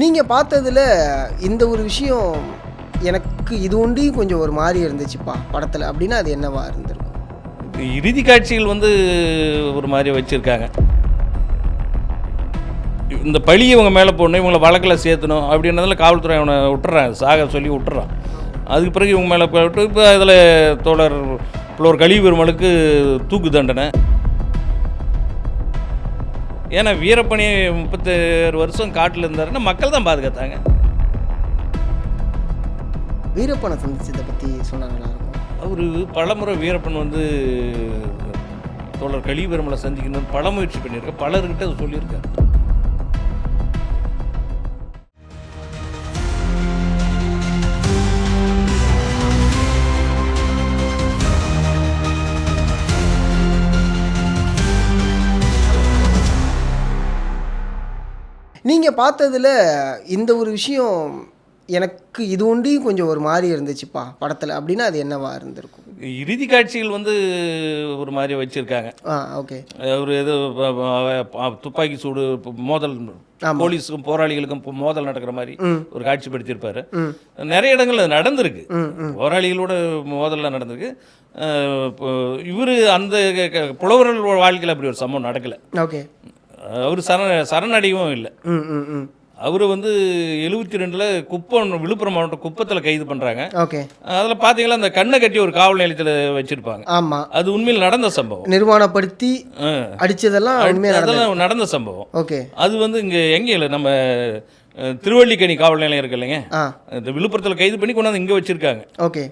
நீங்கள் பார்த்ததில் இந்த ஒரு விஷயம் எனக்கு இது ஒண்டியும் கொஞ்சம் ஒரு மாதிரி இருந்துச்சுப்பா படத்தில். அப்படின்னா அது என்னவா இருந்திருக்கும்? இறுதி காட்சிகள் வந்து ஒரு மாதிரி வச்சுருக்காங்க. இந்த பழி இவங்க மேலே போடணும் இவங்களை வழக்கில் சேர்த்தணும் அப்படின்றதுல காவல்துறை அவனை விட்டுறான் சாக சொல்லி விட்டுறான். அதுக்கு பிறகு இவங்க மேலே போட்டு இப்போ அதில் தோழர் புலவர் கழிவு பெருமளுக்கு தூக்கு தண்டனை. ஏன்னா வீரப்பணி முப்பத்தேழு வருஷம் காட்டில் இருந்தாருன்னா மக்கள் தான் பாதுகாத்தாங்க. வீரப்பனை சந்திச்சதை பற்றி சொன்னா நல்லா இருக்கும் அவர் பலமுறை வீரப்பன் வந்து தோழர் கழிவு பெருமலை சந்திக்கணும்னு பல முயற்சி பண்ணியிருக்க பலர்கிட்ட சொல்லியிருக்காரு. நீங்கள் பார்த்ததுல இந்த ஒரு விஷயம் எனக்கு இது ஒண்டியும் கொஞ்சம் ஒரு மாதிரி இருந்துச்சுப்பா படத்தில். அப்படின்னா அது என்னவா இருந்திருக்கும்? இறுதி காட்சிகள் வந்து ஒரு மாதிரி வச்சுருக்காங்க. ஆ ஓகே. ப- ப- துப்பாக்கி சூடு மோதல் போலீஸுக்கும் போராளிகளுக்கும் மோதல் நடக்கிற மாதிரி ஒரு காட்சிப்படுத்தியிருப்பாரு நிறைய இடங்கள்ல அது நடந்திருக்கு. போராளிகளோட மோதல்லாம் நடந்திருக்கு. இவர் அந்த புலவர்கள் வாழ்க்கையில் அப்படி ஒரு சம்பவம் நடக்கலை. ஓகே. அவர் சரண சரணடையவும் இல்லை. அவர் வந்து எழுபத்தி ரெண்டில் குப்பம் விழுப்புரம் மாவட்டம் குப்பத்தில் கைது பண்ணுறாங்க ஓகே. அதில் பார்த்தீங்களா அந்த கண்ணை கட்டி ஒரு காவல் நிலையத்தில் வச்சுருப்பாங்க. ஆமாம் அது உண்மையில் நடந்த சம்பவம். நிர்வாணப்படுத்தி நடந்தது. அதெல்லாம் நடந்த சம்பவம். ஓகே. அது வந்து இங்கே எங்கே இல்லை நம்ம அஹ், திருவல்லிக்கணி காவல் நிலையம் இருக்கு இல்லைங்க. விழுப்புரத்தில் கைது பண்ணி கொண்டாந்து இங்கே வச்சுருக்காங்க. Okay.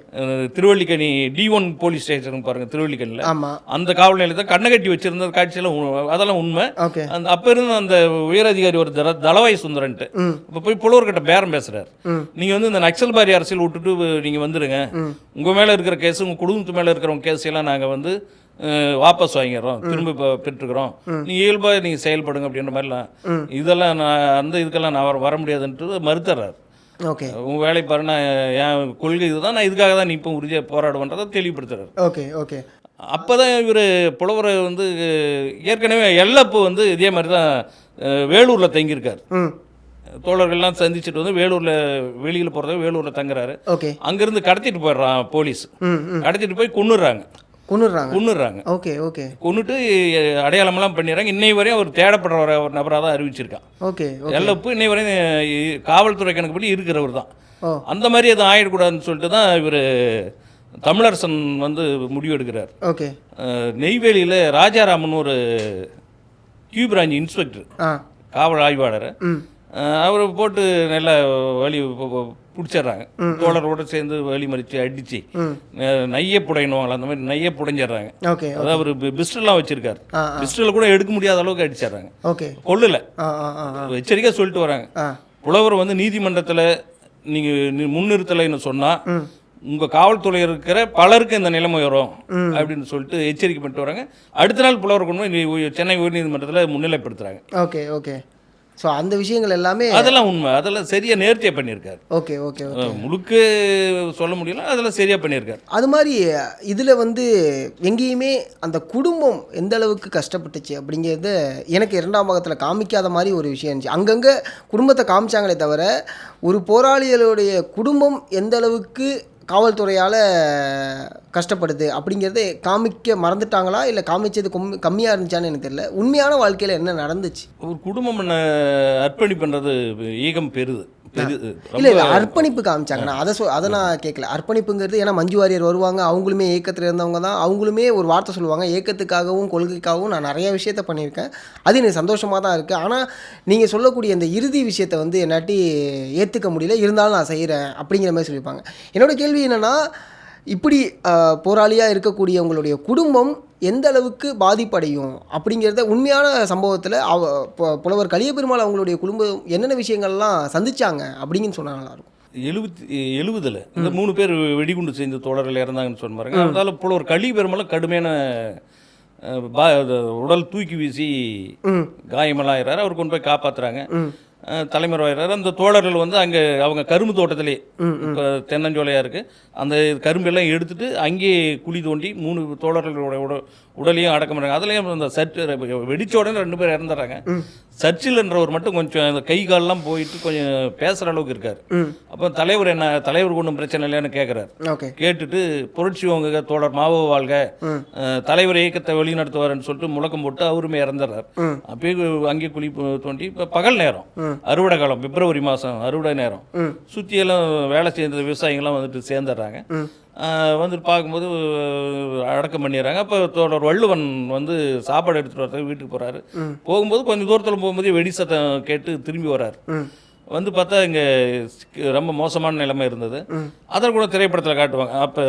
Thiruvallikeni D one police station பாருங்க திருவல்லிக்கணியில் ஆமாம் அந்த காவல் நிலையத்தை கண்ணை கட்டி வச்சிருந்த காட்சியெல்லாம் அதெல்லாம் உண்மை. அந்த அப்போ இருந்த அந்த உயரதிகாரி ஒரு தர தளவாய் சுந்தரன்ட்டு. இப்போ போய் புலவர்கிட்ட பேரம் பேசுறாரு. நீங்கள் வந்து இந்த நக்சல் பாரி அரசியல் விட்டுட்டு நீங்கள் வந்துடுங்க உங்கள் மேலே இருக்கிற கேஸ் உங்கள் குடும்பத்து மேலே இருக்கிறவங்க கேஸ் எல்லாம் நாங்கள் வந்து வாபஸ் வாங்கிடுறோம். திரும்ப பெற்றுக்கிறோம். நீங்கள் இயல்பாக நீங்கள் செயல்படுங்க அப்படின்ற மாதிரிலாம் இதெல்லாம் நான் அந்த இதுக்கெல்லாம் நான் வர- வர முடியாதுன்ட்டு மறுத்துறாரு. ஓகே. உங்கள் வேலை பாரு நான் என் கொள்கை இதுதான். நான் இதுக்காக தான் நீ இப்போ உறுதியாக போராடுவேன்றதை தெளிவுபடுத்துறாரு. Okay okay. அப்போ தான் இவர் புலவரை வந்து ஏற்கனவே எல்லப்பு வந்து இதே மாதிரி தான் வேலூரில் தங்கியிருக்கார். தோழர்கள்லாம் சந்திச்சுட்டு வந்து வேலூரில் வெளியில் போகிறத வேலூரில் தங்குறாரு. ஓகே. அங்கேருந்து கடத்திட்டு போயிடுறான் போலீஸ். கடத்திட்டு போய் கொன்னுடுறாங்க கொண்டுடுறாங்க கொன்னுடுறாங்க. Okay okay. கொன்னுட்டு அடையாளமெல்லாம் பண்ணிடுறாங்க. இன்னை வரையும் அவர் தேடப்படுற ஒரு நபராக தான் அறிவிச்சிருக்கான். ஓகே எல்லப்பு இன்னை வரையும் காவல்துறை கணக்குப்படி இருக்கிறவர் தான். அந்த மாதிரி எதுவும் ஆயிடக்கூடாதுன்னு சொல்லிட்டு தான் இவர் தமிழரசன் வந்து முடிவு எடுக்கிறார். ஓகே. நெய்வேலியில் ராஜாராமன் ஒரு கியூ பிரான்ச் இன்ஸ்பெக்டர் காவல் ஆய்வாளர். அவரை போட்டு நல்லா வழி பிடிச்சிடுறாங்க தோழரோட சேர்ந்து வழி மறித்து அடித்து நைய புடையணுவாங்களா? அந்த மாதிரி நைய புடைஞ்சிடுறாங்க. அதாவது அவர் பிஸ்டல்லாம் வச்சிருக்காரு. பிஸ்டல் கூட எடுக்க முடியாத அளவுக்கு அடிச்சிடுறாங்க. ஓகே. கொள்ளல எச்சரிக்கையாக சொல்லிட்டு வராங்க. புலவர் வந்து நீதிமன்றத்தில் நீங்கள் முன்னிறுத்தலைன்னு சொன்னால் உங்கள் காவல்துறை இருக்கிற பலருக்கு இந்த நிலைமை வரும் அப்படின்னு சொல்லிட்டு எச்சரிக்கை பண்ணிட்டு வராங்க. அடுத்த நாள் புலவர் கொண்டு போய் சென்னை உயர்நீதிமன்றத்தில் முன்னிலைப்படுத்துறாங்க. Okay okay. ஸோ அந்த விஷயங்கள் எல்லாமே அதெல்லாம் உண்மை. அதெல்லாம் சரியா நேர்த்தியாக பண்ணியிருக்காரு. ஓகே ஓகே முழுக்க சொல்ல முடியல அதெல்லாம் சரியா பண்ணியிருக்காரு. அது மாதிரி இதில் வந்து எங்கேயுமே அந்த குடும்பம் எந்த அளவுக்கு கஷ்டப்பட்டுச்சு அப்படிங்கிறத எனக்கு இரண்டாம் பாகத்தில் காமிக்காத மாதிரி ஒரு விஷயம் இருந்துச்சு. அங்கங்கே குடும்பத்தை காமிச்சாங்களே தவிர ஒரு போராளிகளுடைய குடும்பம் எந்த அளவுக்கு காவல்துறையால் கஷ்டப்படுது அப்படிங்கிறத காமிக்க மறந்துட்டாங்களா? இல்லை காமிச்சது கம் கம்மியாக இருந்துச்சான்னு எனக்கு தெரியல. உண்மையான வாழ்க்கையில் என்ன நடந்துச்சு? ஒரு குடும்பம் பண்ண அர்ப்பணிப்புன்றது ஈகம் பெறுது. இல்லை இல்லை அர்ப்பணிப்பு காமிச்சாங்க. நான் அதை சொ அதை நான் கேட்கல அர்ப்பணிப்புங்கிறது ஏன்னா மஞ்சு வாரியர் வருவாங்க அவங்களுமே ஏக்கத்தில் இருந்தவங்க தான். அவங்களுமே ஒரு வார்த்தை சொல்லுவாங்க. ஏக்கத்துக்காகவும் கொள்கைக்காகவும் நான் நிறைய விஷயத்த பண்ணியிருக்கேன். அது எனக்கு சந்தோஷமாக தான் இருக்குது ஆனால் நீங்கள் சொல்லக்கூடிய இந்த இறுதி விஷயத்தை வந்து என்னாட்டி ஏற்றுக்க முடியல. இருந்தாலும் நான் செய்கிறேன் அப்படிங்கிற மாதிரி சொல்லியிருப்பாங்க. என்னோட கேள்வி என்னென்னா இப்படி போராளியாக இருக்கக்கூடியவங்களுடைய குடும்பம் எந்த அளவுக்கு பாதிப்படையும் அப்படிங்கிறத உண்மையான சம்பவத்தில் அவ புலவர் கலியபெருமாள் அவங்களுடைய குடும்பம் என்னென்ன விஷயங்கள்லாம் சந்திச்சாங்க அப்படிங்கன்னு சொன்னா நல்லா இருக்கும் எழுபத்தி எழுபதுல இந்த மூணு பேர் வெடிகுண்டு சேர்ந்து தோழர்கள் இறந்தாங்கன்னு சொன்ன பாருங்க. அதனால போல ஒரு கழி பெருமெல்லாம் கடுமையான பா- உடல் தூக்கி வீசி காயமெல்லாம் ஆயிடுறாரு அவர் கொண்டு போய் காப்பாத்துறாங்க. அஹ், தலைமறைவாயிறாரு அந்த தோழர்கள் வந்து அங்கே அவங்க கரும்பு தோட்டத்திலே இப்போ தென்னஞ்சோலையாக இருக்குது அந்த கரும்பெல்லாம் எடுத்துட்டு அங்கேயே குழி தோண்டி மூணு தோழர்களோட உடலையும் அடக்கம் பண்ணுறாங்க அதுலேயும் இந்த சர்ச்சு வெடிச்ச உடனே ரெண்டு பேர் இறந்துடுறாங்க. சர்ச்சில்ன்றவர் மட்டும் கொஞ்சம் இந்த கை கால்லாம் போயிட்டு கொஞ்சம் பேசுகிற அளவுக்கு இருக்கார். அப்போ தலைவர் என்ன தலைவருக்கு ஒன்றும் பிரச்சனை இல்லைன்னு கேட்குறாரு கேட்டுட்டு புரட்சி உங்க தோழர் மாவோ வாழ்க. தலைவர் இயக்கத்தை வழிநடத்துவார்னு சொல்லிட்டு முழக்கம் போட்டு அவருமே இறந்துடுறார். அப்பயே அங்கே குழி தோண்டி இப்போ பகல் நேரம். அறுவடை காலம் பிப்ரவரி மாதம் அறுவடை நேரம். சுற்றியெல்லாம் வேலை செய்த விவசாயிங்கெல்லாம் வந்துட்டு சேர்ந்துடுறாங்க. வந்துட்டு பார்க்கும்போது அடக்கம் பண்ணிடுறாங்க. அப்போ தோழர் வள்ளுவன் வந்து சாப்பாடு எடுத்துகிட்டு வரதுக்கு வீட்டுக்கு போகிறாரு போகும்போது கொஞ்சம் தூரத்தில் போகும்போது வெடி சத்தம் கேட்டு திரும்பி வராரு வந்து பார்த்தா இங்கே ரொம்ப மோசமான நிலைமை இருந்தது. அதை கூட திரைப்படத்தில் காட்டுவாங்க. அப்போ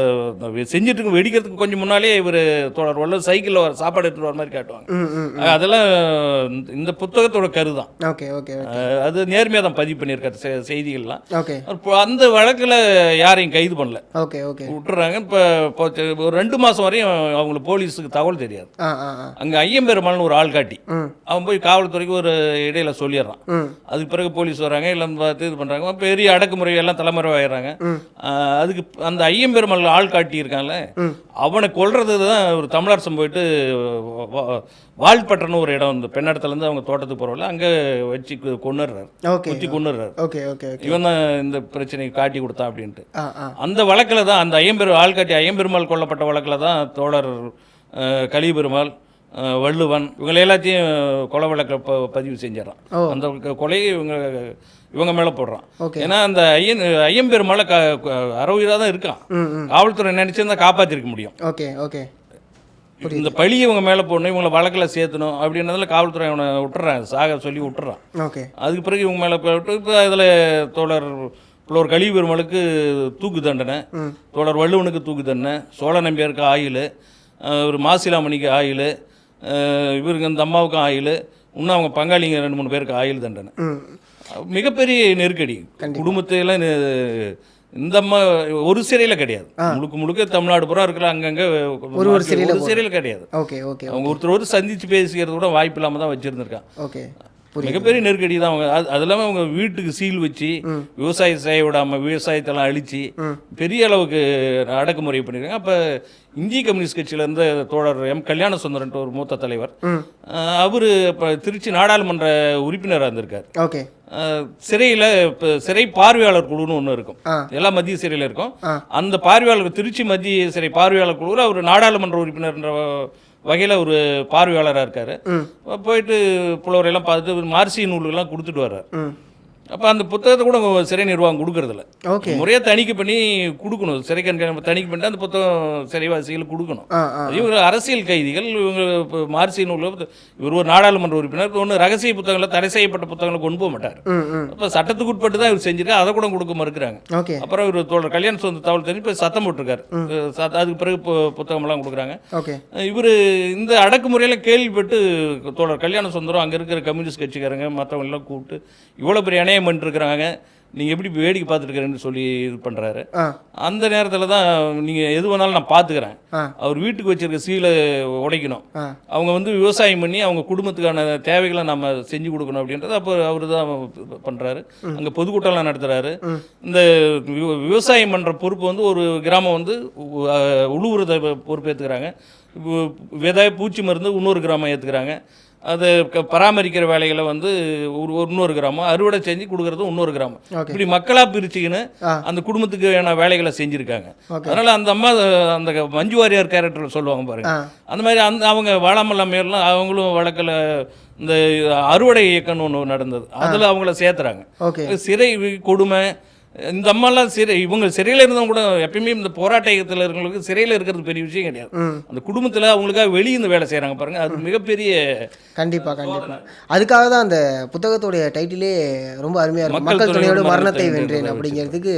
செஞ்சுட்டு வெடிக்கிறதுக்கு கொஞ்சம் முன்னாலே இவர் தோழர் வல்ல சைக்கிளில் சாப்பாடு எடுத்துட்டு வர மாதிரி காட்டுவாங்க. அதெல்லாம் இந்த புத்தகத்தோட கருதான். Okay okay okay. அது நேர்மையாக தான் பதிவு பண்ணியிருக்காரு செய்திகள்லாம். ஓகே. அந்த வழக்கில் யாரையும் கைது பண்ணல. Okay okay. விட்டுறாங்க. இப்போ ஒரு ரெண்டு மாதம் வரையும் அவங்களுக்கு போலீஸுக்கு தகவல் தெரியாது. அங்கே ஐயம்பெருமாள்னு ஒரு ஆள் காட்டி அவன் போய் காவல்துறைக்கு ஒரு இடையில சொல்லிடுறான். அதுக்கு பிறகு போலீஸ் வராங்க. எல்லாம் பார்த்து இது பண்ணுறாங்க பெரிய அடக்குமுறை எல்லாம் தலைமுறை ஆயிடுறாங்க ஆஹ் அதுக்கு அந்த ஐயம்பெருமாள் ஆள் காட்டியிருக்கான்ல அவனை கொல்றது தான் ஒரு தமிழரசன் போயிட்டு வால்பட்டன்னு ஒரு இடம் இந்த பெண்ணடத்துலேருந்து அவங்க தோட்டத்துக்கு போகிறவங்கள அங்கே வச்சு கொண்டுடுறாரு குத்தி கொண்டுடுறாரு ஓகே ஓகே இவன் தான் இந்த பிரச்சனையை காட்டி கொடுத்தான் அப்படின்ட்டு. அந்த வழக்கில் தான் அந்த ஐயம்பெரு ஆள் காட்டி ஐயம்பெருமாள் கொல்லப்பட்ட வழக்கில் தான் தோழர் கலிபெருமாள் வள்ளுவன் இவங்களை எல்லாத்தையும் கொலை வழக்க பதிவு செஞ்சிடறான். அந்த கொலையை இவங்க இவங்க மேலே போடுறான். ஏன்னா அந்த ஐயன் ஐயம்பெருமாளை க அறவுயிராக தான் இருக்கான். காவல்துறை நினச்சிருந்தா காப்பாற்றிருக்க முடியும். Okay okay. இந்த பழி இவங்க மேலே போடணும் இவங்களை வழக்கில் சேர்த்தணும் அப்படின்றதுல காவல்துறை அவனை விட்டுறான் சாக சொல்லி விட்டுறான். ஓகே. அதுக்கு பிறகு இவங்க மேலே போட்டு இப்போ அதில் தோழர் புலவர் கழிவு பெருமாளுக்கு தூக்கு தண்டனை. தோழர் வள்ளுவனுக்கு தூக்கு தண்டனை சோழ நம்பியாருக்கு ஆயில் ஒரு மாசிலாமணிக்கு ஆயில் இவருக்கு இந்த அம்மாவுக்கும் ஆயில் இன்னும் அவங்க பங்காளிங்க ரெண்டு மூணு பேருக்கு ஆயில் தண்டனை. மிகப்பெரிய நெருக்கடி. குடும்பத்தையெல்லாம் இந்த ஒரு சிறையில் கிடையாது. முழுக்க முழுக்க தமிழ்நாடு பூரா இருக்கிற அங்கங்கே ஒரு ஒரு சிறையில ஒரு சிறையில் கிடையாது. ஓகே ஓகே அவங்க ஒருத்தர் ஒரு சந்திச்சு பேசிக்கிறது கூட வாய்ப்பு இல்லாமல் தான் வச்சுருந்துருக்கான் ஓகே மிகப்பெரிய நெருக்கடி தான் அவங்க. அது இல்லாமல் அவங்க வீட்டுக்கு சீல் வச்சு விவசாயம் செய்ய விடாமல் விவசாயத்தெல்லாம் அழிச்சு பெரிய அளவுக்கு அடக்குமுறை பண்ணியிருக்காங்க அப்போ இந்திய கம்யூனிஸ்ட் கட்சியில இருந்த தோழர் எம். கல்யாண சுந்தரன்ட்டு ஒரு மூத்த தலைவர். அவர் இப்போ திருச்சி நாடாளுமன்ற உறுப்பினராக இருந்திருக்கார். ஓகே. சிறையில் இப்போ சிறை பார்வையாளர் குழுன்னு ஒன்று இருக்கும். ஆ. எல்லா மத்திய சிறையில் இருக்கும். அந்த பார்வையாளர் திருச்சி மத்திய சிறை பார்வையாளர் குழுவில் அவர் நாடாளுமன்ற உறுப்பினர்ன்ற வகையில் ஒரு பார்வையாளராக இருக்கார். போயிட்டு புலவரையெல்லாம் பார்த்துட்டு மார்சி நூல்கள்லாம் கொடுத்துட்டு வர்றார். அப்போ அந்த புத்தகத்தை கூட சிறை நிர்வாகம் கொடுக்கறதில்ல. ஓகே. முறையாக தணிக்கை பண்ணி கொடுக்கணும். சிறை கண்காணிப்பு தணிக்கை பண்ணிட்டு அந்த புத்தகம் சிறைவாசிகளுக்கு கொடுக்கணும். இவங்க அரசியல் கைதிகள் இவங்க இப்போ மார்சி நூலில் இவர் ஒரு நாடாளுமன்ற உறுப்பினர் ஒன்று ரகசிய புத்தகங்களை தடை செய்யப்பட்ட புத்தகங்களை கொண்டு போக மாட்டார். அப்போ சட்டத்துக்கு உட்பட்டு தான் இவர் செஞ்சிருக்காரு. அதை கூட கொடுக்க மறுக்கிறாங்க. அப்புறம் இவர் தோழர் கல்யாண சொந்த தகவல் தெரிஞ்சு இப்போ சத்தம் போட்டிருக்காரு. அதுக்கு பிறகு புத்தகம்லாம் கொடுக்குறாங்க. ஓகே. இவர் இந்த அடக்குமுறையில் கேள்விப்பட்டு தோழர் கல்யாண சுந்தரம் அங்கே இருக்கிற கம்யூனிஸ்ட் கட்சிக்காரங்க மற்றவங்க எல்லாம் கூப்பிட்டு இவ்வளோ பெரிய அணையம் பண்ணிட்டுருக்குறாங்க நீங்கள் எப்படி வேடிக்கை பார்த்துருக்கிறேன்னு சொல்லி இது பண்ணுறாரு அந்த நேரத்தில் தான் நீங்கள் எது வேணாலும் நான் பார்த்துக்கிறேன். அவர் வீட்டுக்கு வச்சிருக்க சீலை உடைக்கணும். அவங்க வந்து விவசாயம் பண்ணி அவங்க குடும்பத்துக்கான தேவைகளை நம்ம செஞ்சு கொடுக்கணும் அப்படின்றது அப்போ அவர் தான் பண்ணுறாரு அங்கே பொதுக்கூட்டம்லாம் நடத்துகிறாரு இந்த விவ- விவசாயம் பண்ணுற பொறுப்பு வந்து ஒரு கிராமம் வந்து உழுவுறதை பொறுப்பேற்றுக்கிறாங்க விதை பூச்சி மருந்து இன்னொரு கிராமம் ஏற்றுக்கிறாங்க அதை பராமரிக்கிற வேலைகளை வந்து ஒரு இன்னொரு கிராமம் அறுவடை செஞ்சு கொடுக்கறது இன்னொரு கிராமம். இப்படி மக்களாக பிரிச்சுக்கின்னு. அந்த குடும்பத்துக்கான வேலைகளை செஞ்சுருக்காங்க. அதனால அந்த அம்மா அந்த மஞ்சு வாரியார் கேரக்டர் சொல்லுவாங்க பாருங்க. அந்த மாதிரி அந்த அவங்க வாழாமல் அம்மையர்லாம் அவங்களும் வழக்கில் இந்த அறுவடை இயக்கம்னு ஒன்று நடந்தது. அதில் அவங்கள சேர்த்துறாங்க. சிறை கொடுமை இந்த அம்மாலாம் சிறை இவங்க சிறையில் இருந்தவங்க கூட எப்பயுமே இந்த போராட்ட இயக்கத்தில் இருக்கிறவங்களுக்கு சிறையில் இருக்கிறது பெரிய விஷயம் கிடையாது. அந்த குடும்பத்தில் அவங்களுக்காக வெளியே இந்த வேலை செய்கிறாங்க பாருங்க. அது மிகப்பெரிய கண்டிப்பா கண்டிப்பா. அதுக்காக தான் அந்த புத்தகத்துடைய டைட்டிலே ரொம்ப அருமையா இருக்கும். மக்கள் துணையோடு மரணத்தை வென்றேன் அப்படிங்கிறதுக்கு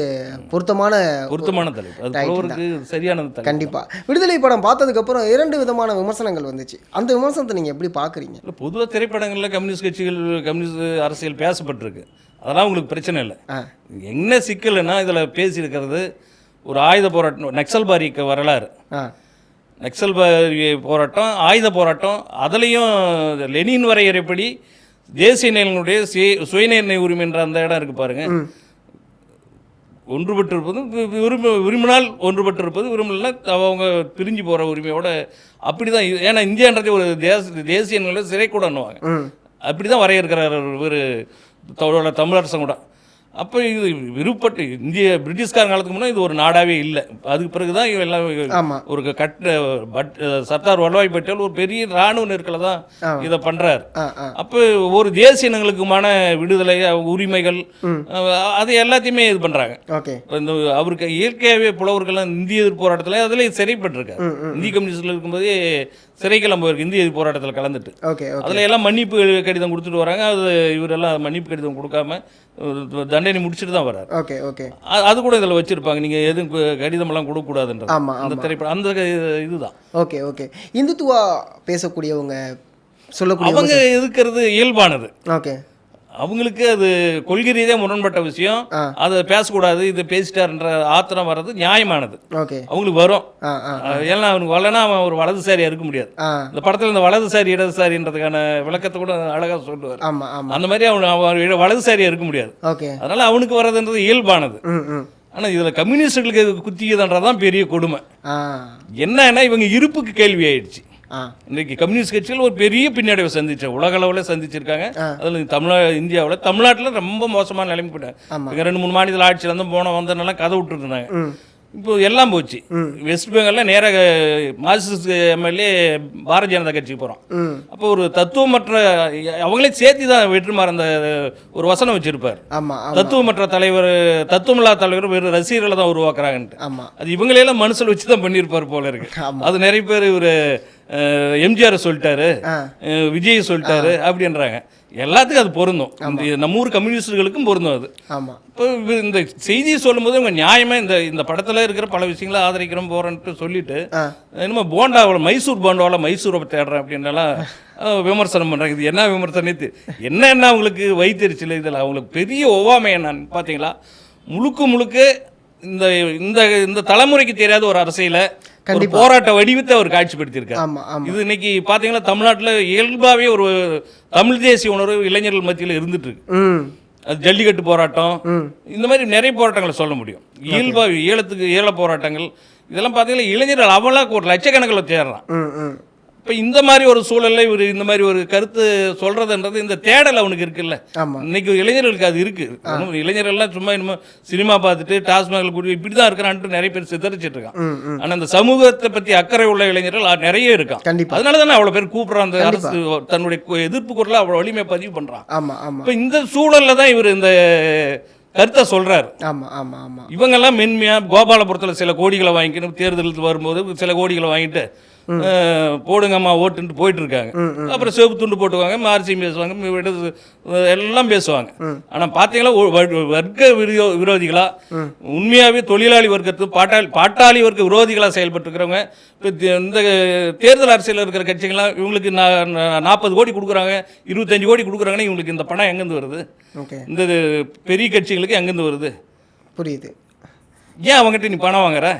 பொருத்தமான பொருத்தமான தலைப்பு. அது புலவருக்கு சரியான தலைப்பு. கண்டிப்பா. விடுதலை படம் பார்த்ததுக்கு அப்புறம் இரண்டு விதமான விமர்சனங்கள் வந்துச்சு. அந்த விமர்சனத்தை நீங்க எப்படி பாக்குறீங்க? இல்லை பொதுவாக திரைப்படங்களில் கம்யூனிஸ்ட் கட்சிகள் கம்யூனிஸ்ட் அரசியல் பேசப்பட்டிருக்கு. அதெல்லாம் உங்களுக்கு பிரச்சனை இல்லை. என்ன சிக்கல்னா இதில் பேசியிருக்கிறது ஒரு ஆயுத போராட்டம் நக்சல் பாரிக்க வரலாறு. நக்சல் பாரி போராட்டம் ஆயுத போராட்டம் அதுலேயும் லெனின் வரையறைப்படி தேசிய நிலங்களுடைய சுய சுயநிர்ணய உரிமைன்ற அந்த இடம் இருக்கு பாருங்க. ஒன்றுபட்டு இருப்பது வி- விரும்ப விரும்பினால் ஒன்றுபட்டு இருப்பது விரும்பலைன்னா அவங்க பிரிஞ்சு போகிற உரிமையோட அப்படி தான் ஏன்னா இந்தியான்றது ஒரு தேச தேசிய நிலையில் சிறை கூடன்னுவாங்க அப்படி தான் வரையறுக்கிறார் ஒரு தமிழோட தமிழரசன் கூட. அப்போ இது விருப்பப்பட்டு இந்திய பிரிட்டிஷ்காரன் காலத்துக்கு முன்னாடி இது ஒரு நாடாவே இல்லை. அதுக்கு பிறகு தான் எல்லாம். ஒரு கட்ட பட் சர்தார் வல்லபாய் பட்டேல் ஒரு பெரிய இராணுவ நெருக்கலை தான் இதை பண்ணுறாரு அப்போ ஒரு தேசிய இனங்களுக்குமான விடுதலை உரிமைகள் அது எல்லாத்தையுமே இது பண்ணுறாங்க இந்த அவருக்கு இயற்கையாகவே புலவர்கள்லாம் இந்திய எதிர்ப்பு போராட்டத்தில் அதில் சிறைப்பட்டிருக்காரு. இந்திய கம்யூனிஸ்டில் இருக்கும்போதே சிறைக்கெல்லாம் போயிருக்கு இந்திய எதிர்ப்பு போராட்டத்தில் கலந்துட்டு. ஓகே அதில் எல்லாம் மன்னிப்பு கடிதம் கொடுத்துட்டு வராங்க. அது இவரெல்லாம் மன்னிப்பு கடிதம் கொடுக்காம தண்டனை முடிச்சுட்டு தான் வர்றாரு ஓகே ஓகே. அது கூட இதில் வச்சிருப்பாங்க. நீங்கள் எதுவும் கடிதமெல்லாம் கொடுக்கக்கூடாதுன்றது. ஆமா, அந்த திரைப்படம் அந்த இதுதான். Okay okay. இந்துத்துவா பேசக்கூடியவங்க சொல்லக்கூடிய அவங்க எதுக்கிறது இயல்பானது. ஓகே. அவங்களுக்கு அது கொள்கை ரீதியாக முரண்பட்ட விஷயம். அதை பேசக்கூடாது இது பேசிட்டாருன்ற ஆத்திரம் வர்றது நியாயமானது. அவங்களுக்கு வரும். ஏன்னா அவனுக்கு வரலன்னா அவன் ஒரு வலதுசாரியா இருக்க முடியாது. இந்த படத்தில் இந்த வலதுசாரி இடதுசாரின்றதுக்கான விளக்கத்தை கூட அழகாக சொல்லுவார். அந்த மாதிரி அவன் அவன் வலதுசாரியா இருக்க முடியாது. அதனால அவனுக்கு வர்றதுன்றது இயல்பானது. ஆனால் இதில் கம்யூனிஸ்டுகளுக்கு குத்தியதுன்றதான் பெரிய கொடுமை. என்னன்னா இவங்க இருப்புக்கு கேள்வி ஆயிடுச்சு. இன்னைக்கு கம்யூனிஸ்ட் கட்சிகள் ஒரு பெரிய பின்னடைவை சந்திச்ச உலக அளவில் சந்திச்சிருக்காங்க. அதில் தமிழ்நா இந்தியாவில் தமிழ்நாட்டில் ரொம்ப மோசமான நிலைமை போயிட்டாங்க. ரெண்டு மூணு மாநில ஆட்சியில் வந்து போன வந்தனால கதை விட்டுட்டு இருந்தாங்க இப்போ எல்லாம் போச்சு. வெஸ்ட் பெங்காலில் நேராக மார்க்சிஸ்ட் எம்எல்ஏ பாரதிய ஜனதா கட்சிக்கு போகிறோம் அப்போ ஒரு தத்துவமற்ற அவங்களே சேர்த்து தான் வெற்றிமாறன் அந்த ஒரு வசனம் வச்சிருப்பார். தத்துவமற்ற தலைவர் தத்துவமில்லா தலைவர் வெறும் ரசிகர்களை தான் உருவாக்குறாங்கன்ட்டு. அது இவங்களையெல்லாம் மனசில் வச்சு தான் பண்ணியிருப்பார் போல இருக்கு. அது நிறைய பேர் இவர் எம்ஜிஆர் சொல்லிட்டாரு விஜய் சொல்லிட்டாரு அப்படின்றாங்க. எல்லாத்துக்கும் அது பொருந்தும். இந்த நம்ம ஊர் கம்யூனிஸ்டுகளுக்கும் பொருந்தும் அது. இப்போ இந்த செய்தியை சொல்லும்போது இவங்க நியாயமாக இந்த இந்த படத்தில் இருக்கிற பல விஷயங்களை ஆதரிக்கிறோம் போகிறேன்ட்டு சொல்லிட்டு என்னமோ போண்டாவில் மைசூர் போண்டாவில் மைசூரை தேடுறேன் அப்படின்றலாம் அஹ், விமர்சனம் பண்ணுறாங்க இது என்ன விமர்சனம் இது? என்ன என்ன அவங்களுக்கு வைத்தறிச்சல்? இதில் அவங்களுக்கு பெரிய ஒவ்வாமை என்னன்னு பார்த்தீங்களா? முழுக்க முழுக்க இந்த இந்த இந்த தலைமுறைக்கு தெரியாத ஒரு அரசியலை ஒரு போராட்ட வடிவத்தை அவர் காட்சிப்படுத்தியிருக்காரு. இது இன்னைக்கு பார்த்தீங்கன்னா தமிழ்நாட்டில் இயல்பாகவே ஒரு தமிழ் தேசிய உணர்வு இளைஞர்கள் மத்தியில் இருந்துட்டு இருக்கு அது ஜல்லிக்கட்டு போராட்டம். இந்த மாதிரி நிறைய போராட்டங்களை சொல்ல முடியும். இயல்பா ஏலத்துக்கு ஏல போராட்டங்கள். இதெல்லாம் பார்த்தீங்கன்னா இளைஞர்கள் அவளாக ஒரு லட்சக்கணக்கில் தேடுறான் இப்போ இந்த மாதிரி ஒரு சூழல்ல இவர் இந்த மாதிரி ஒரு கருத்து சொல்றதுன்றது இந்த தேடல் அவனுக்கு இருக்குல்ல. இன்னைக்கு இளைஞர்களுக்கு அது இருக்கு. இன்னும் இளைஞர்கள்லாம் சும்மா இன்னும் சினிமா பார்த்துட்டு டாஸ்மாகில் கூடி இப்படி தான் இருக்கிறான்ட்டு நிறைய பேர் சித்தரிச்சிட்டு இருக்கான். ம் ம். ஆனா இந்த சமூகத்தை பத்தி அக்கறை உள்ள இளைஞர்கள் நிறைய இருக்கான். அதனால தானே அவ்வளவு பேர் கூப்பிடுறான் அந்த அரசு தன்னுடைய எதிர்ப்பு குரலை அவ்வளவு வலிமை பதிவு ஆமா இப்போ இந்த சூழல்ல தான் இவர் இந்த கருத்தை சொல்றாரு. ஆமா ஆமா ஆமா. இவங்கெல்லாம் மென்மையா கோபாலபுரத்தில் சில கோடிகளை வாங்கிக்கணும் தேர்தலுக்கு வரும்போது சில கோடிகளை வாங்கிட்டு போடுங்கம்மா ஓட்டுன்ட்டு போயிட்டு இருக்காங்க அப்புறம் சிவப்பு துண்டு போட்டுவாங்க மார்சியம் பேசுவாங்க எல்லாம் பேசுவாங்க. ஆனா வ- வர்க்க விரோ விரோதிகளா? உண்மையாவே தொழிலாளி வர்க்கத்து பாட்டாளி பாட்டாளி வர்க்க விரோதிகளா செயல்பட்டு இருக்கிறவங்க இந்த தேர்தல் அரசியல் இருக்கிற கட்சிகள்லாம் இவங்களுக்கு நாற்பது கோடி கொடுக்குறாங்க இருபத்தஞ்சு கோடி கொடுக்குறாங்கன்னா இவங்களுக்கு இந்த பணம் எங்கேருந்து வருது? இந்த பெரிய கட்சிகளுக்கு எங்கேருந்து வருது? புரியுது. ஏன் அவங்ககிட்ட நீ பணம் வாங்குற?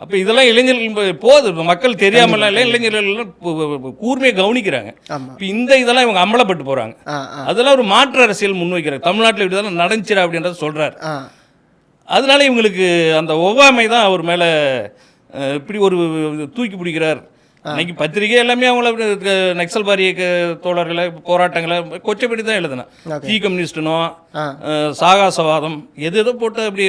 அப்போ இதெல்லாம் இளைஞர்கள் இப்ப மக்கள் தெரியாமலாம் இல்லை இளைஞர்கள் கூர்மையை கவனிக்கிறாங்க. இப்போ இந்த இதெல்லாம் இவங்க அம்பலப்பட்டு போகிறாங்க அதெல்லாம் ஒரு மாற்று அரசியல் முன்வைக்கிறாங்க தமிழ்நாட்டில் இப்படி தானே நடந்துச்சிரா அப்படின்றத சொல்கிறார் அதனால இவங்களுக்கு அந்த ஒவ்வாமை தான் அவர் மேலே இப்படி ஒரு தூக்கி பிடிக்கிறார். அன்னைக்கு பத்திரிகை எல்லாமே அவங்கள நக்சல் பாரிய க- தோழர்களை போராட்டங்களை கொச்சப்படி தான் எழுதினேன். தீ கம்யூனிஸ்டனோ சாகாசவாதம் எது எதோ போட்டு அப்படி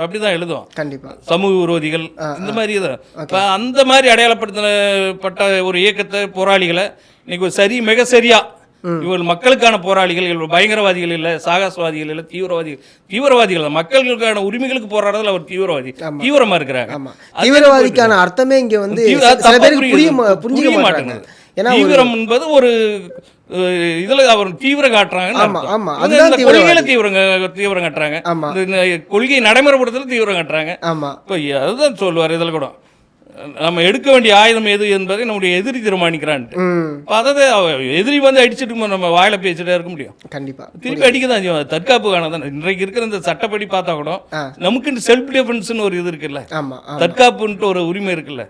அப்படி தான் எழுதுவோம். கண்டிப்பா. சமூக விரோதிகள் இந்த மாதிரி தான். இப்போ அந்த மாதிரி அடையாளப்படுத்தப்பட்ட ஒரு இயக்கத்தை போராளிகளை இன்னைக்கு சரி மிக சரியா இவர்கள் மக்களுக்கான போராளிகள் இவர்கள் பயங்கரவாதிகள் இல்லை சாகாசவாதிகள் இல்லை தீவிரவாதிகள் தீவிரவாதிகள். மக்களுக்கான உரிமைகளுக்கு போராடுறதுல அவர் தீவிரவாதி. தீவிரமா இருக்கிறாங்க. தீவிரவாதிக்கான அர்த்தமே இங்க வந்து தீவிர- புரிய மாட்டேங்குது. ஏன்னா தீவிரம் என்பது ஒரு இதுல அவர் தீவிரம் காட்டுறாங்க. கொள்கையில தீவிரம் தீவிரம் காட்டுறாங்க. கொள்கையை நடைமுறைப்படுத்தல தீவிரம் காட்டுறாங்க. ஆமா. இப்போ அதுதான் சொல்லுவார் இதில் கூட. நம்ம எடுக்க வேண்டிய ஆயுதம் எது என்பதை நம்முடைய எதிரி தீர்மானிக்கிறான். ம். இப்போ அதாவது எதிரி வந்து அடிச்சுட்டு நம்ம வாயில பேசிட்டே இருக்க முடியும். கண்டிப்பா. திருப்பி அடிக்க தான் செய்வோம் தற்காப்புக்கான தான். இன்றைக்கு இருக்கிற இந்த சட்டப்படி பார்த்தா கூட. நமக்கு செல்ஃப் டிஃபென்ஸ்னு ஒரு இது இருக்குல்ல. தற்காப்புன்ட்டு ஒரு உரிமை இருக்குல்ல.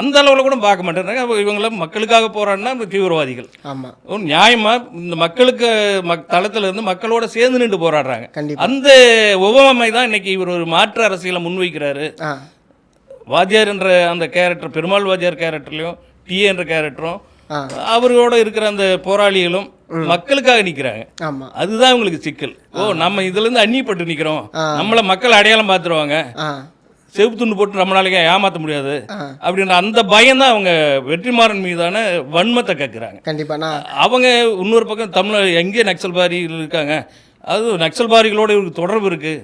அந்த அளவில் கூட பார்க்க மாட்டேறாங்க இவங்கள மக்களுக்காக போராடினா இந்த தீவிரவாதிகள். ஆமா. ஒரு நியாயமா இந்த மக்களுக்கு மக் தளத்துல இருந்து மக்களோட சேர்ந்து நின்று போராடுறாங்க. அந்த ஒவ்வாமை தான் இன்னைக்கு இவர் ஒரு மாற்று அரசியலை முன்வைக்கிறாரு. வாத்தியார் என்ற அந்த கேரக்டர் பெருமாள் வாத்தியார் கேரக்டர்லையும் டி என்ற கேரக்டரும் ஆ. அவர்களோட இருக்கிற அந்த போராளிகளும் மக்களுக்காக நிற்கிறாங்க ஆமா. அதுதான் உங்களுக்கு சிக்கல். ஓ நம்ம இதுல இருந்து அந்நியப்பட்டு நிக்கிறோம். நம்மள மக்கள் அடையாளம் பார்த்துருவாங்க. செவுப்பு துண்டு போட்டு நம்ம நாளைக்கு ஏமாற்ற முடியாது. அப்படின்ற அந்த பயம் தான் அவங்க வெற்றிமாறன் மீதான வன்மத்தை கேட்குறாங்க கண்டிப்பா நான் அவங்க இன்னொரு பக்கம் தமிழ் எங்கே நக்சல்பாரிகள் இருக்காங்க அது நக்சல்பாரிகளோட இவருக்கு தொடர்பு இருக்கு.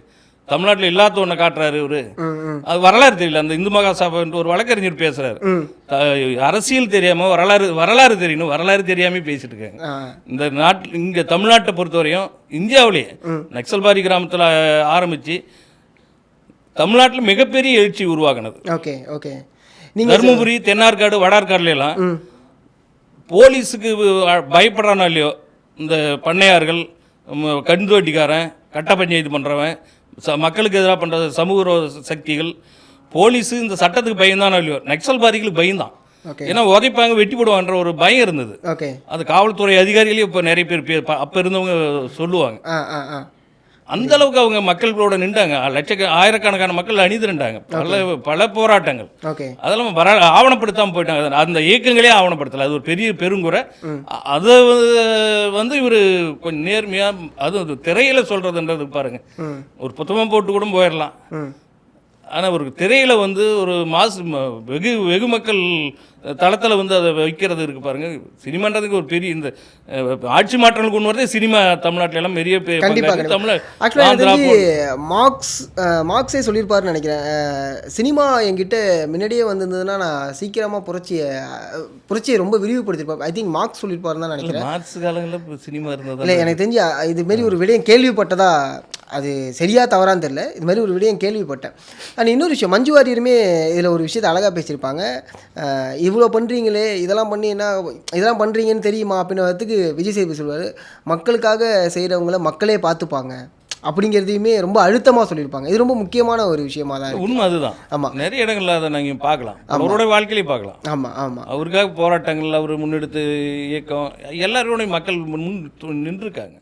தமிழ்நாட்டில் இல்லாத ஒன்று காட்டுறாரு இவரு. அது வரலாறு தெரியல. அந்த இந்து மகாசபான்ட்டு ஒரு வழக்கறிஞர் பேசுறாரு. அரசியல் தெரியாம வரலாறு வரலாறு தெரியணும். வரலாறு தெரியாம பேசிட்டு இருக்காங்க இந்த நாட்டில் இங்கே தமிழ்நாட்டை பொறுத்தவரையும் இந்தியாவிலேயே நக்சல்பாரி கிராமத்தில் ஆரம்பித்து தமிழ்நாட்டில் மிகப்பெரிய எழுச்சி உருவாகினது ஓகே ஓகே. தருமபுரி தென்னார்காடு வடார்காடுல எல்லாம் போலீஸுக்கு பயப்படுறானோ இல்லையோ இந்த பண்ணையார்கள் ம், கந்து வட்டிக்காரன் கட்ட பஞ்சாயத்து பண்ணுறவன் ச மக்களுக்கு எதிராக பண்ணுற சமூக சக்திகள் போலீஸு இந்த சட்டத்துக்கு பயந்தானோ இல்லையோ நக்சல்பாரிகளுக்கு பயந்தான். ஏன்னா உதைப்பாங்க வெட்டி போடுவான்ற ஒரு பயம் இருந்தது. அது காவல்துறை அதிகாரிகளே இப்போ நிறைய பேர் அப்ப இருந்தவங்க சொல்லுவாங்க. அந்த அளவுக்கு அவங்க மக்களோட நின்றாங்க. லட்சக்க ஆயிரக்கணக்கான மக்கள் அணிதிரண்டாங்க பல பல போராட்டங்கள். அதெல்லாம் வர ஆவணப்படுத்தாமல் போயிட்டாங்க. அந்த இயக்கங்களே ஆவணப்படுத்தலை. அது ஒரு பெரிய பெருங்குறை. அதை வந்து இவர் கொஞ்சம் நேர்மையாக அது திரையில் சொல்கிறதுன்றது பாருங்க. ஒரு புத்தகம் போட்டு கூட போயிடலாம் ஆனால் ஒரு திரையில் வந்து ஒரு மாசு வெகு வெகு மக்கள் தளத்தில் வந்து அதை வைக்கிறது இருக்கு பாருங்க. சினிமான்றதுக்கு ஒரு பெரிய இந்த ஆட்சி மாற்றங்கள் கொண்டு வரதே சினிமா தமிழ்நாட்டில எல்லாம் பெரிய தமிழ் ஆக்சுவலாக மார்க்ஸ் மார்க்ஸே சொல்லியிருப்பாருன்னு நினைக்கிறேன். சினிமா என்கிட்ட முன்னாடியே வந்திருந்ததுன்னா நான் சீக்கிரமாக புரட்சியை புரட்சியை ரொம்ப விரிவுபடுத்திருப்பேன் ஐ திங்க் மார்க்ஸ் சொல்லியிருப்பாருன்னு தான் நினைக்கிறேன். மார்க்ஸ் காலங்களில் சினிமா இருந்தது இல்லை எனக்கு தெரிஞ்சு அஹ், இது மாரி ஒரு விடயம் கேள்விப்பட்டதா அது சரியா தவறான்னு தெரியல. இது மாதிரி ஒரு விடயம் கேள்விப்பட்டேன். அண்ட் இன்னொரு விஷயம் மஞ்சு வாரியருமே இதில் ஒரு விஷயத்தை அழகாக பேசியிருப்பாங்க. அஹ், இவ்வளோ பண்ணுறீங்களே இதெல்லாம் பண்ணி என்ன இதெல்லாம் பண்ணுறீங்கன்னு தெரியுமா? அப்படின்றதுக்கு விஜய் சேதுபதி சொல்வார் மக்களுக்காக செய்கிறவங்கள மக்களே பார்த்துப்பாங்க. அப்படிங்கிறதையுமே ரொம்ப அழுத்தமாக சொல்லியிருப்பாங்க. இது ரொம்ப முக்கியமான ஒரு விஷயமா தான் உண்மை அதுதான். ஆமாம் நிறைய இடங்கள்ல அதை நாங்கள் பார்க்கலாம். அவரோட வாழ்க்கையிலையும் பார்க்கலாம். ஆமாம் ஆமாம் அவருக்காக போராட்டங்கள் அவர் முன்னெடுத்து இயக்கம் எல்லாரோடைய மக்கள் முன் நின்றுருக்காங்க.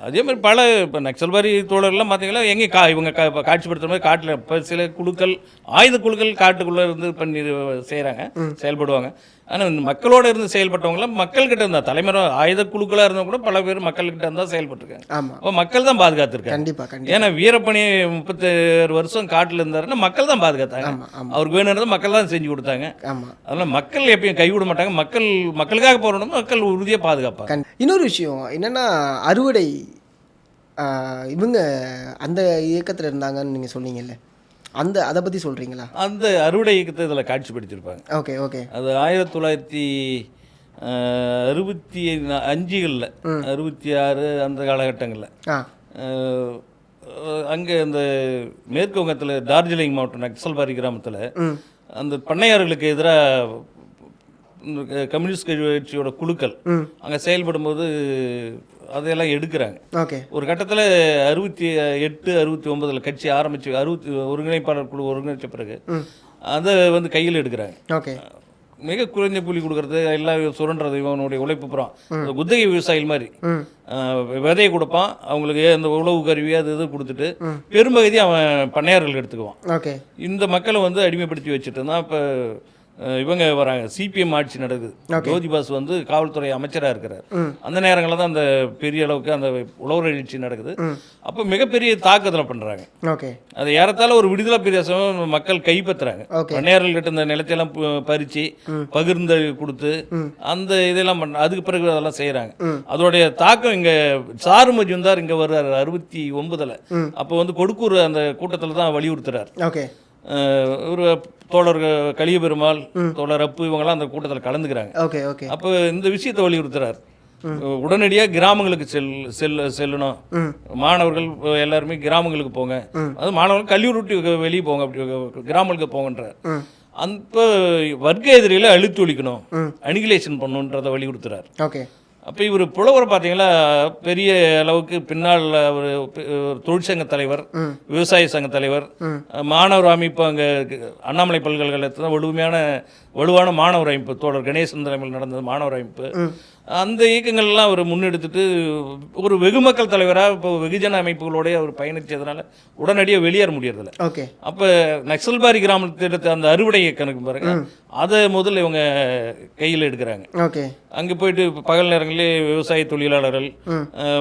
அதே மாதிரி பல இப்போ நக்சல்பாரி தோழர்கள்லாம் பார்த்தீங்கன்னா எங்கே கா இவங்க கா இப்போ காட்சிப்படுத்துற மாதிரி காட்டில் இப்போ சில குழுக்கள் ஆயுத குழுக்கள் காட்டுக்குள்ளே இருந்து பண்ணி செய்கிறாங்க செயல்படுவாங்க. ஆனால் மக்களோட இருந்து செயல்பட்டவங்களாம் மக்கள்கிட்ட இருந்தா தலைமுறை ஆயுத குழுக்களாக இருந்தவங்க கூட பல பேர் மக்கள்கிட்ட இருந்தால் செயல்பட்டுருக்காங்க. ஆமாம் அப்போ மக்கள் தான் பாதுகாத்துருக்காங்க. கண்டிப்பாக ஏன்னா வீரப்பணி முப்பத்தேழு வருஷம் காட்டில் இருந்தாருன்னா மக்கள் தான் பாதுகாத்தாங்க. அவருக்கு வேணுன்றதை மக்கள் தான் செஞ்சு கொடுத்தாங்க. ஆமாம் அதனால் மக்கள் எப்பயும் கைவிட மாட்டாங்க. மக்கள் மக்களுக்காக போராடணும் மக்கள் உறுதியாக பாதுகாப்பாங்க. இன்னொரு விஷயம் என்னென்னா அறுவடை இவங்க அந்த இயக்கத்தில் இருந்தாங்கன்னு நீங்கள் சொன்னீங்கல்ல? அந்த அதை பற்றி சொல்கிறீங்களா அந்த அறுவடை இயக்கத்தை இதில் காட்சிப்படுத்தியிருப்பாங்க. Okay okay. அது ஆயிரத்தி தொள்ளாயிரத்தி அறுபத்தி அஞ்சுகளில் அறுபத்தி ஆறு அந்த காலகட்டங்களில். அங்கே அந்த மேற்கு வங்கத்தில் டார்ஜிலிங் மாவட்டம் நக்சல்பாரி கிராமத்தில் அந்த பண்ணையார்களுக்கு எதிராக கம்யூனிஸ்ட் கட்சியோட குழுக்கள் அங்கே செயல்படும்போது அதையெல்லாம் எடுக்கிறாங்க. ஓகே. ஒரு கட்டத்தில் அறுபத்தி எட்டு அறுபத்தி ஒன்பதில் கட்சி ஆரம்பிச்சு அறுபத்தி ஒருங்கிணைப்பாளர் குழு ஒருங்கிணைச்ச பிறகு அதை வந்து கையில் எடுக்கிறாங்க. ஓகே. மிக குறைஞ்ச கூலி கொடுக்கறது எல்லாம் சுரண்டுறது இவனுடைய உழைப்பு புறம் குத்தகை விவசாயிகள் மாதிரி. விதையை கொடுப்பான் அவங்களுக்கு அந்த உழவு கருவி அது இது கொடுத்துட்டு பெரும்பகுதி அவன் பண்ணையார்கள் எடுத்துக்குவான். இந்த மக்களை வந்து அடிமைப்படுத்தி வச்சுட்டு இருந்தான் இப்போ இவங்க வராங்க. சிபிஎம் ஆட்சி நடக்குது. ஜோதிபாஸ் வந்து காவல்துறை அமைச்சராக இருக்கிறார். அந்த நேரங்களில் தான் அந்த பெரிய அளவுக்கு அந்த உழவர் எழுச்சி நடக்குது. அப்போ மிகப்பெரிய தாக்குதலை பண்ணுறாங்க அது ஏறத்தாழ ஒரு விடுதலை பிரதேசம் மக்கள் கைப்பற்றுறாங்க. Okay. பண்ணையார்கள்கிட்ட இந்த நிலத்தையெல்லாம் பு- பறிச்சு பகிர்ந்து கொடுத்து அந்த இதெல்லாம் பண்ண அதுக்கு பிறகு அதெல்லாம் செய்கிறாங்க அதோடைய தாக்கம் இங்கே சாரு மஜுந்தார் இங்கே வர்றாரு அறுபத்தி ஒன்பதில். அப்போ வந்து கொடுக்கூர் அந்த கூட்டத்தில் தான் வலியுறுத்துறார். ஒரு தோழர் கலிய பெருமாள் தோழர் அப்பு இவங்கெல்லாம் அந்த கூட்டத்தில் கலந்துக்கிறாங்க. Okay okay. அப்போ இந்த விஷயத்தை வலியுறுத்துறார். உடனடியாக கிராமங்களுக்கு செல் செல்ல செல்லணும். மாணவர்கள் எல்லாருமே கிராமங்களுக்கு போங்க. அது மாணவர்கள் கல்லூரி விட்டு வெளியே போங்க அப்படி கிராமங்களுக்கு போங்கன்றார். அந்த வர்க்க எதிரிகளை அழித்து ஒழிக்கணும். அனிகிலேஷன் பண்ணணுன்றதை வலியுறுத்துறார். ஓகே. அப்போ இவர் புலவர் பார்த்தீங்கன்னா பெரிய அளவுக்கு பின்னால் அவர் தொழிற்சங்க தலைவர் விவசாய சங்க தலைவர் மாணவர் அமைப்பு அங்கே அண்ணாமலை பல்கலைக்கழகத்தில் வலுமையான வலுவான மாணவர் அமைப்பு. தோழர் கணேசன் தலைமையில் நடந்தது மாணவர் அமைப்பு. அந்த இயக்கங்கள்லாம் அவர் முன்னெடுத்துட்டு ஒரு வெகுமக்கள் தலைவராக இப்போ வெகுஜன அமைப்புகளோடய அவர் பயணித்ததுனால உடனடியாக வெளியேற முடியறதில்ல. ஓகே. அப்போ நக்சல்பாரி கிராமத்தில் எடுத்த அந்த அறுவடை கணக்கு பாருங்க. அதை முதல்ல இவங்க கையில் எடுக்கிறாங்க. ஓகே. அங்கே போயிட்டு பகல் நேரங்களிலே விவசாய தொழிலாளர்கள்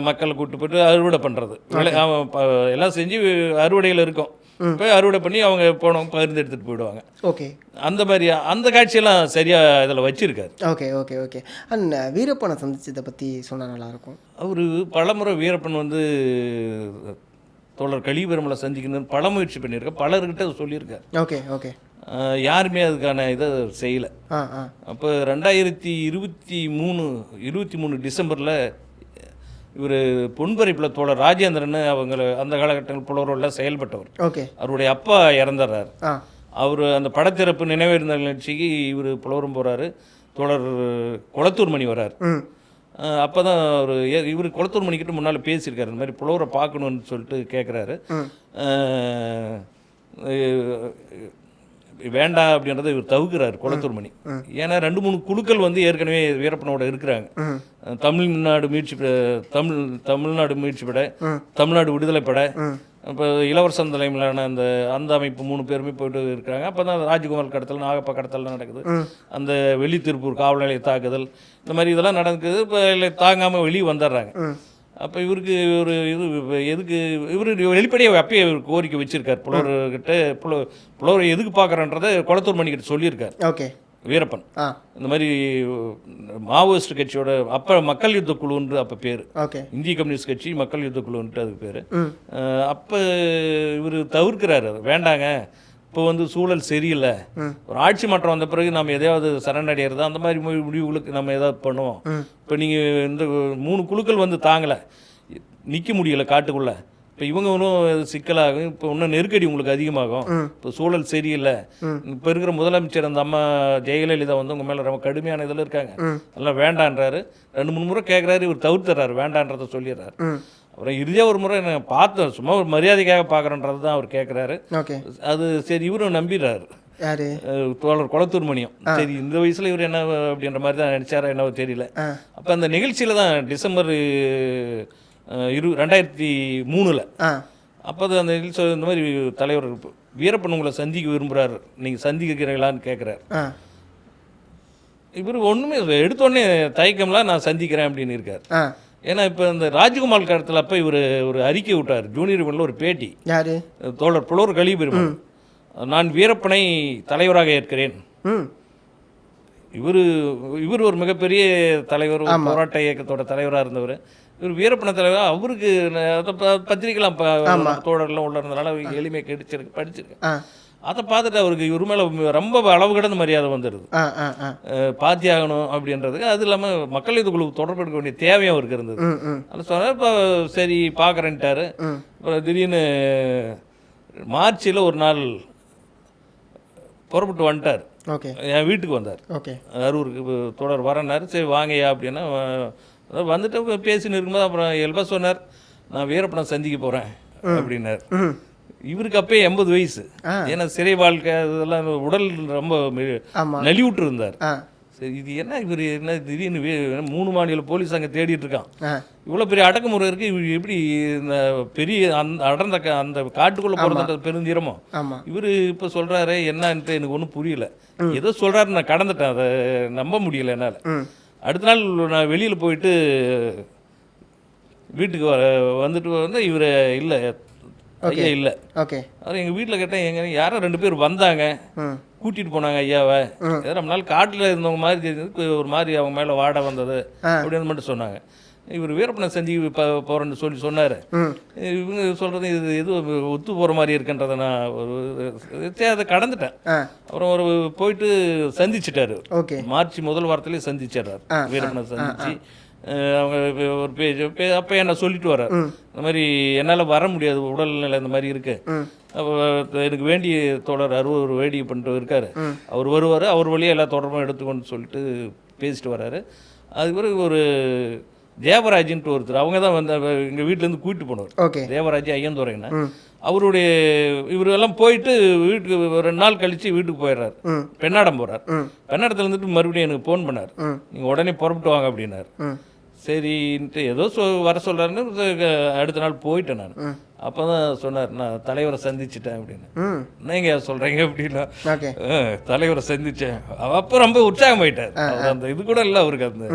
மக்களை கூட்டு போயிட்டு அறுவடை பண்ணுறது எல்லாம் செஞ்சு அறுவடையில் இருக்கும். போய் அறுவடை பண்ணி அவங்க போனவங்க பகிர்ந்து எடுத்துகிட்டு போயிடுவாங்க. ஓகே. அந்த மாதிரி அந்த காட்சியெல்லாம் சரியாக இதில் வச்சிருக்காரு. Okay okay okay. அண்ட் வீரப்பனை சந்திச்சதை பற்றி சொன்னால் நல்லாயிருக்கும். அவர் பலமுறை வீரப்பன் வந்து தோழர் கலிபெருமலை சந்திக்கணும்னு பல முயற்சி பண்ணியிருக்கார். பலர்கிட்ட சொல்லியிருக்கார். Okay okay. யாருமே அதுக்கான இதை செய்யலை. அப்போ ரெண்டாயிரத்தி இருபத்தி மூணு இருபத்தி மூணு டிசம்பரில் இவர் பொன்பரிப்பில் தோழர் ராஜேந்திரன் அவங்கள அந்த காலகட்டங்கள் புலவரோட செயல்பட்டவர். ஓகே. அவருடைய அப்பா இறந்துடுறார் அவர் அந்த படத்திறப்பு நினைவேந்த நிகழ்ச்சிக்கு இவர் புலவரும் போகிறாரு தோழர் குளத்தூர் மணி வரார். ம். அப்போ தான் அவர் இவர் குளத்தூர் மணிக்கிட்ட முன்னால் பேசியிருக்காரு. இந்த மாதிரி புலவரை பார்க்கணுன்னு சொல்லிட்டு கேட்குறாரு வேண்டாம் அப்படின்றத இவர் தவிர்க்கிறார் குளத்தூர் மணி. ஏன்னா ரெண்டு மூணு குழுக்கள் வந்து ஏற்கனவே வீரப்பனோட இருக்கிறாங்க. தமிழ்நாடு மீட்சி தமிழ் தமிழ்நாடு மீட்சி பட தமிழ்நாடு விடுதலை பட இப்போ இளவரசன் தலைமையிலான அந்த அந்த அமைப்பு மூணு பேருமே போயிட்டு இருக்கிறாங்க. அப்போ தான் ராஜ்குமார் கடத்தல் நாகப்பா கடத்தல்லாம் நடக்குது. அந்த வெள்ளி திருப்பூர் காவல் நிலைய தாக்குதல் இந்த மாதிரி இதெல்லாம் நடக்குது. இப்போ தாங்காமல் வெளியே வந்துடுறாங்க. அப்போ இவருக்கு ஒரு இது எதுக்கு இவர் வெளிப்படையாக அப்பயே இவர் கோரிக்கை வச்சிருக்கார். புலவர்கிட்ட புல புலவர் எதுக்கு பார்க்குறன்றதை குளத்தூர் மணிக்கிட்ட சொல்லியிருக்கார். ஓகே. வீரப்பன். இந்த மாதிரி மாவோயிஸ்ட் கட்சியோட அப்போ மக்கள் யுத்த குழுன்ற அப்போ பேர். ஓகே. இந்திய கம்யூனிஸ்ட் கட்சி மக்கள் யுத்த குழுன்ட்டு அதுக்கு பேர். அப்போ இவர் தவிர்க்கிறாரு வேண்டாங்க. இப்போ வந்து சூழல் சரியில்லை. ஒரு ஆட்சி மாற்றம் வந்த பிறகு நம்ம எதையாவது சரணடைகிறது அந்த மாதிரி முடிவுகளுக்கு நம்ம ஏதாவது பண்ணுவோம். இப்போ நீங்கள் இந்த மூணு குழுக்கள் வந்து தாங்கலை. நிற்க முடியல காட்டுக்குள்ளே. இப்போ இவங்க இன்னும் சிக்கலாகும். இப்போ இன்னும் நெருக்கடி உங்களுக்கு அதிகமாகும். இப்போ சூழல் சரியில்லை. இப்போ இருக்கிற முதலமைச்சர் அந்த அம்மா ஜெயலலிதா வந்து உங்கள் மேலே ரொம்ப கடுமையான இதில் இருக்காங்க. அதெல்லாம் வேண்டான்றாரு. ரெண்டு மூணு முறை கேட்குறாரு இவர் தவிர்த்துறாரு. வேண்டான்றதை சொல்லிடுறாரு. அப்புறம் இறுதியாக ஒரு முறை நான் பார்த்தேன் சும்மா ஒரு மரியாதைக்காக பார்க்குறன்றது தான் அவர் கேட்குறாரு அது சரி இவரும் நம்பிடுறாரு. தோழர் குளத்தூர் மணியம். சரி இந்த வயசில் இவர் என்ன அப்படின்ற மாதிரி தான் நினச்சாரா என்னவோ தெரியல. அப்போ அந்த நிகழ்ச்சியில் தான் டிசம்பர் இரு ரெண்டாயிரத்தி மூணில். அப்போ அந்த நிகழ்ச்சி இந்த மாதிரி தலைவர் வீரப்பன் உங்களை சந்திக்க விரும்புகிறார் நீங்கள் சந்திக்கிறீங்களான்னு கேட்குறாரு இவர் ஒன்றுமே எடுத்தோடனே தயக்கம்லாம் நான் சந்திக்கிறேன் அப்படின்னு இருக்கார். ஏன்னா இப்போ இந்த ராஜ்குமார் காலத்தில் அப்போ இவர் ஒரு அறிக்கை விட்டார். ஜூனியர் மண்ணில் ஒரு பேட்டி. யாரு? தோழர் புலவர் கலி பெருமாள் நான் வீரப்பனை தலைவராக ஏற்கிறேன். இவர் இவர் ஒரு மிகப்பெரிய தலைவர் போராட்ட இயக்கத்தோட தலைவராக இருந்தவர். இவர் வீரப்பன தலைவர் அவருக்கு நான் அதை ப- பத்திரிக்கைலாம் ப- தோழர்லாம் உள்ள இருந்தனால எளிமை கிடைச்சிருக்கு படிச்சிருக்கேன் அதை பார்த்துட்டு அவருக்கு இவர் மேலே ரொம்ப அளவு கடந்த மரியாதை வந்துடுது பாத்தி ஆகணும் அப்படின்றதுக்கு அது இல்லாமல் மக்கள் இதுக்குழு தொடர்பு எடுக்க வேண்டிய தேவையும் அவருக்கு இருந்தது. அது சொன்னார் இப்போ சரி பார்க்குறேன்ட்டாரு அப்புறம் திடீர்னு மார்ச்சில் ஒரு நாள் புறப்பட்டு வந்துட்டார். ஓகே. என் வீட்டுக்கு வந்தார். ஓகே. அரூருக்கு தொடர் வரேன்னாரு. சரி வாங்கய்யா அப்படின்னா வந்துட்டு பேசின்னு இருக்கும்போது அப்புறம் இயல்பா சொன்னார் நான் வீரப்பனை சந்திக்க போகிறேன் அப்படின்னார். இவருக்கு அப்பயே எண்பது வயசு. ஏன்னா சிறை வாழ்க்கை இதெல்லாம் உடல் ரொம்ப. நலிவுற்று இருந்தார் சரி இது என்ன இவர் என்ன திடீர்னு மூணு மாநில போலீஸ் அங்கே தேடிட்டு இருக்கான். இவ்வளோ பெரிய அடக்குமுறை இருக்குது இவர் எப்படி இந்த பெரிய அந்த அடர்ந்த அந்த காட்டுக்குள்ளே போகிறது பெருந்தீரமோ? ஆமாம் இவர் இப்போ சொல்கிறாரு என்னன்ட்டு எனக்கு ஒன்றும் புரியல. ஏதோ சொல்கிறாரு நான் கடந்துட்டேன் அதை நம்ப முடியல என்னால். அடுத்த நாள் நான் வெளியில் போயிட்டு வீட்டுக்கு வர வந்துட்டு வந்து இவர் இல்லை ஐயா இல்லை. ஓகே அவர் எங்கள் வீட்டில் கேட்டேன் எங்க யாரோ ரெண்டு பேர் வந்தாங்க. ம். கூட்டிகிட்டு போனாங்க ஐயாவை. ஏதோ ரொம்ப நாள் காட்டில் இருந்தவங்க மாதிரி தெரிஞ்சது ஒரு மாதிரி அவங்க மேலே வாட வந்தது அப்படின்னு மட்டும் சொன்னாங்க. இவர் வீரப்பனை செஞ்சு இப்போ போகிறேன்னு சொல்லி சொன்னார். இவங்க சொல்கிறது இது எது ஒத்து போகிற மாதிரி இருக்குன்றதை நான் ஒரு அதை கடந்துட்டேன். அப்புறம் ஒரு போயிட்டு சந்திச்சிட்டாரு. மார்ச் முதல் வாரத்திலே சந்திச்சிடுறாரு. வீரப்பனை சந்திச்சு அவங்க ஒரு பேஜ் அப்போ என்ன சொல்லிட்டு வர்றார். இந்த மாதிரி என்னால் வர முடியாது உடல்நிலை இந்த மாதிரி இருக்கு. அப்போ எனக்கு வேண்டிய தொடர் அறுபது ஒரு வேடிக்கை பண்ணிட்டு இருக்காரு. அவர் வருவார் அவர் வழியாக எல்லா தொடர்பும் எடுத்துக்கொண்டு சொல்லிட்டு பேசிட்டு வர்றாரு. அதுக்கு பிறகு ஒரு தேவராஜன்ட்டு ஒருத்தர் அவங்க தான் வந்து எங்கள் வீட்டிலேருந்து கூட்டிட்டு போனவர். தேவராஜ் ஐயந்துரைன்னு. அவருடைய இவரெல்லாம் போயிட்டு வீட்டுக்கு ஒரு ரெண்டு நாள் கழிச்சு வீட்டுக்கு போயிடுறாரு. பெண்ணாடம் போறார். ம். பெண்ணாடத்துல இருந்துட்டு மறுபடியும் எனக்கு ஃபோன் பண்ணார். நீங்கள் உடனே புறப்பட்டு வாங்க அப்படின்னாரு. சரின்ட்டு ஏதோ சொ வர சொல்கிறாருன்னு அடுத்த நாள் போயிட்டேன் நான். அப்போ தான் சொன்னார் நான் தலைவரை சந்திச்சிட்டேன் அப்படின்னு. ம் என்னங்க சொல்கிறீங்க அப்படின்னா ஓகே. "அஹ், தலைவரை சந்திச்சேன். அப்போ ரொம்ப உற்சாகம் ஆயிட்டார் அந்த இது கூட இல்லை அவருக்கு அந்த.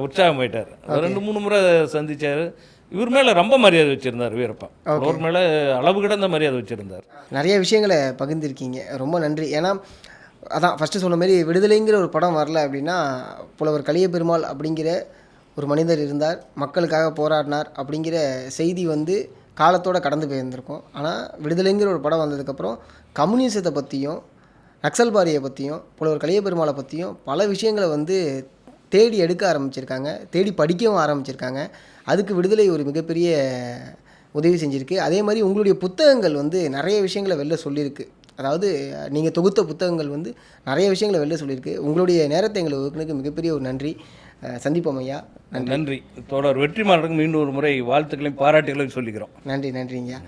உற்சாகம் ஆயிட்டார் ரெண்டு மூணு முறை சந்திச்சாரு. இவர் மேலே ரொம்ப மரியாதை வச்சிருந்தார் வீரப்பா. அவர் மேலே அளவு கிடந்த மரியாதை வச்சிருந்தார். நிறைய விஷயங்களை பகிர்ந்திருக்கீங்க. ரொம்ப நன்றி. ஏன்னா அதான் ஃபஸ்ட்டு சொன்ன மாதிரி விடுதலைங்கிற ஒரு படம் வரல அப்படின்னா புலவர் கலிய பெருமாள் அப்படிங்கிற ஒரு மனிதர் இருந்தார் மக்களுக்காக போராடினார் அப்படிங்கிற செய்தி வந்து காலத்தோட கடந்து போயிருந்திருக்கும். ஆனால் விடுதலைங்கிற ஒரு படம் வந்ததுக்கப்புறம் கம்யூனிசத்தை பற்றியும் நக்சல்பாரியை பற்றியும் புலவர் கலிய பெருமாளை பற்றியும் பல விஷயங்களை வந்து தேடி எடுக்க ஆரம்பிச்சிருக்காங்க தேடி படிக்கவும் ஆரம்பிச்சிருக்காங்க. அதுக்கு விடுதலை ஒரு மிகப்பெரிய உதவி செஞ்சுருக்கு. அதே மாதிரி உங்களுடைய புத்தகங்கள் வந்து நிறைய விஷயங்களை வெளில சொல்லியிருக்கு அதாவது நீங்கள் தொகுத்த புத்தகங்கள் வந்து நிறைய விஷயங்களை வெளில சொல்லியிருக்கு உங்களுடைய நேரத்தை எங்களை ஒதுக்குனதுக்கு மிகப்பெரிய ஒரு நன்றி. சந்திப்போம் ஐயா. நன்றி. தொடர் வெற்றிமாறனுக்கு மீண்டும் ஒரு முறை வாழ்த்துக்களையும் பாராட்டுகளையும் சொல்லிக்கிறோம். நன்றி நன்றிங்கய்யா